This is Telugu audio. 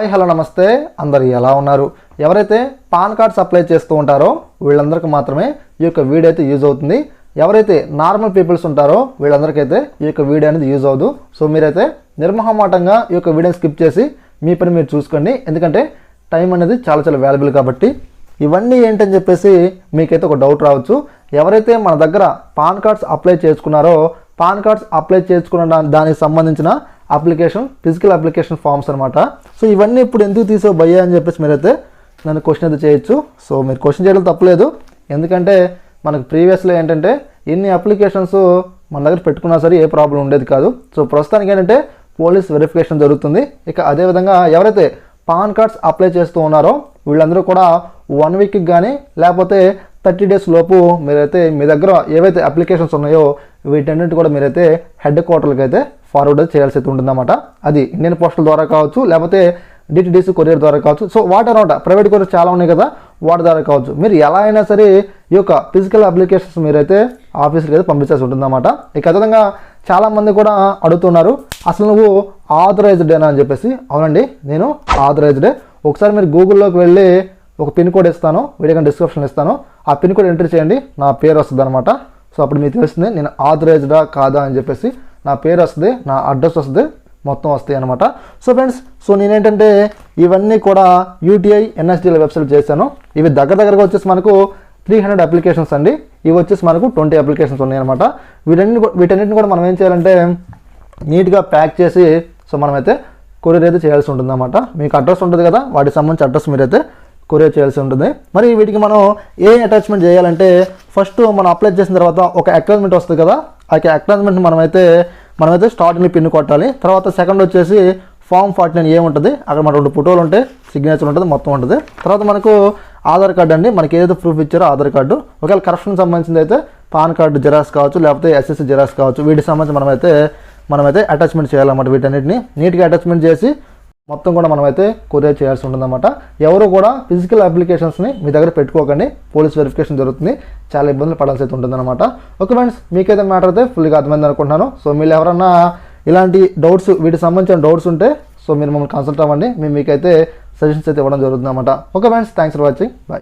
హాయ్ హలో నమస్తే. అందరు ఎలా ఉన్నారు? ఎవరైతే పాన్ కార్డ్స్ అప్లై చేస్తూ ఉంటారో వీళ్ళందరికీ మాత్రమే ఈ యొక్క వీడియో అయితే యూజ్ అవుతుంది. ఎవరైతే నార్మల్ పీపుల్స్ ఉంటారో వీళ్ళందరికైతే ఈ యొక్క వీడియో అనేది యూజ్ అవ్వదు. సో మీరైతే నిర్మహమాటంగా ఈ యొక్క వీడియోని స్కిప్ చేసి మీ పని మీరు చూసుకోండి. ఎందుకంటే టైం అనేది చాలా చాలా వాల్యుబుల్ కాబట్టి ఇవన్నీ ఏంటని చెప్పేసి మీకైతే ఒక డౌట్ రావచ్చు. ఎవరైతే మన దగ్గర పాన్ కార్డ్స్ అప్లై చేసుకున్నారో పాన్ కార్డ్స్ అప్లై చేసుకున్న దానికి సంబంధించిన అప్లికేషన్ ఫిజికల్ అప్లికేషన్ ఫామ్స్ అనమాట సో ఇవన్నీ ఇప్పుడు ఎందుకు తీసో భయ్యా అని చెప్పేసి మీరైతే నన్ను క్వశ్చన్ అయితే చేయొచ్చు. సో మీరు క్వశ్చన్ చేయడం తప్పలేదు. ఎందుకంటే మనకు ప్రీవియస్లో ఏంటంటే ఎన్ని అప్లికేషన్స్ మన దగ్గర పెట్టుకున్నా సరే ఏ ప్రాబ్లం ఉండేది కాదు. సో ప్రస్తుతానికి ఏంటంటే పోలీస్ వెరిఫికేషన్ జరుగుతుంది. ఇక అదేవిధంగా ఎవరైతే పాన్ కార్డ్స్ అప్లై చేస్తూ ఉన్నారో వీళ్ళందరూ కూడా వన్ వీక్కి కానీ లేకపోతే థర్టీ డేస్ లోపు మీరైతే మీ దగ్గర ఏవైతే అప్లికేషన్స్ ఉన్నాయో వీటన్నిటి కూడా మీరైతే హెడ్ క్వార్టర్కి అయితే ఫార్వర్డ్ చేయాల్సి అయితే ఉంటుందన్నమాట. అది ఇండియన్ పోస్టల్ ద్వారా కావచ్చు లేకపోతే డిటిడిసి కొరియర్ ద్వారా కావచ్చు. సో వాటి అనమాట? ప్రైవేట్ కొరియర్ చాలా ఉన్నాయి కదా వాటి ద్వారా కావచ్చు. మీరు ఎలా అయినా సరే ఈ యొక్క ఫిజికల్ అప్లికేషన్స్ మీరైతే ఆఫీస్కి అయితే పంపించాల్సి ఉంటుందన్నమాట. ఇక అదేవిధంగా చాలామంది కూడా అడుగుతున్నారు అసలు నువ్వు ఆథరైజ్డ్ అని చెప్పేసి. అవునండి నేను ఆథరైజ్డే ఒకసారి మీరు గూగుల్లోకి వెళ్ళి ఒక పిన్ కోడ్ ఇస్తాను వీడియో డిస్క్రిప్షన్ ఇస్తాను. ఆ పిన్ కోడ్ ఎంటర్ చేయండి నా పేరు వస్తుంది అనమాట సో అప్పుడు మీకు తెలుస్తుంది నేను ఆథరైజ్డా కాదా అని చెప్పేసి నా పేరు వస్తుంది నా అడ్రస్ వస్తుంది మొత్తం వస్తాయి అనమాట సో ఫ్రెండ్స్ సో నేనేంటంటే ఇవన్నీ కూడా యూటీఐ ఎన్ఎస్డీల వెబ్సైట్ చేశాను. ఇవి దగ్గర దగ్గరగా వచ్చేసి మనకు త్రీ హండ్రెడ్ అప్లికేషన్స్ అండి. ఇవి వచ్చేసి మనకు ట్వంటీ అప్లికేషన్స్ ఉన్నాయి అనమాట వీటన్ని వీటన్నిటిని కూడా మనం ఏం చేయాలంటే నీట్గా ప్యాక్ చేసి సో మనమైతే కొరియర్ అయితే చేయాల్సి ఉంటుంది అనమాట మీకు అడ్రస్ ఉంటుంది కదా వాటికి సంబంధించి అడ్రస్ మీరైతే కొరియర్ చేయాల్సి ఉంటుంది. మరి వీటికి మనం ఏ అటాచ్మెంట్ చేయాలంటే ఫస్ట్ మనం అప్లై చేసిన తర్వాత ఒక అక్నాలజ్మెంట్ వస్తుంది కదా ఆ అక్నాలజ్మెంట్ మనమైతే మనమైతే స్టార్టింగ్ పిన్ కొట్టాలి. తర్వాత సెకండ్ వచ్చేసి ఫామ్ ఫార్టీ నైన్ ఏముంటుంది అక్కడ మన రెండు ఫోటోలు ఉంటాయి సిగ్నేచర్ ఉంటుంది మొత్తం ఉంటుంది. తర్వాత మనకు ఆధార్ కార్డు అండి. మనకి ఏదైతే ప్రూఫ్ ఇచ్చారో ఆధార్ కార్డు ఒకవేళ కరప్షన్ సంబంధించింది అయితే పాన్ కార్డు జిరాక్స్ కావచ్చు లేకపోతే ఎస్ఎస్సి జిరాక్స్ కావచ్చు వీటికి సంబంధించి మనమైతే మనమైతే అటాచ్మెంట్ చేయాలన్నమాట వీటన్నిటిని. నీట్గా అటాచ్మెంట్ చేసి మొత్తం కూడా మనమైతే కొరియర్ చేయాల్సి ఉంటుందన్నమాట. ఎవరు కూడా ఫిజికల్ అప్లికేషన్స్ని మీ దగ్గర పెట్టుకోకండి. పోలీస్ వెరిఫికేషన్ జరుగుతుంది. చాలా ఇబ్బందులు పడాల్సి అయితే ఉంటుందన్నమాట. ఓకే ఫ్రెండ్స్ మీకైతే మ్యాటర్ అయితే ఫుల్గా అర్థమైంది అనుకుంటున్నాను. సో మీరు ఎవరన్నా ఇలాంటి డౌట్స్ వీటికి సంబంధించిన డౌట్స్ ఉంటే సో మీరు మమ్మల్ని కన్సల్ట్ అవ్వండి. మేము మీకైతే సజెషన్స్ అయితే ఇవ్వడం జరుగుతుందన్నమాట. Okay friends thanks for watching bye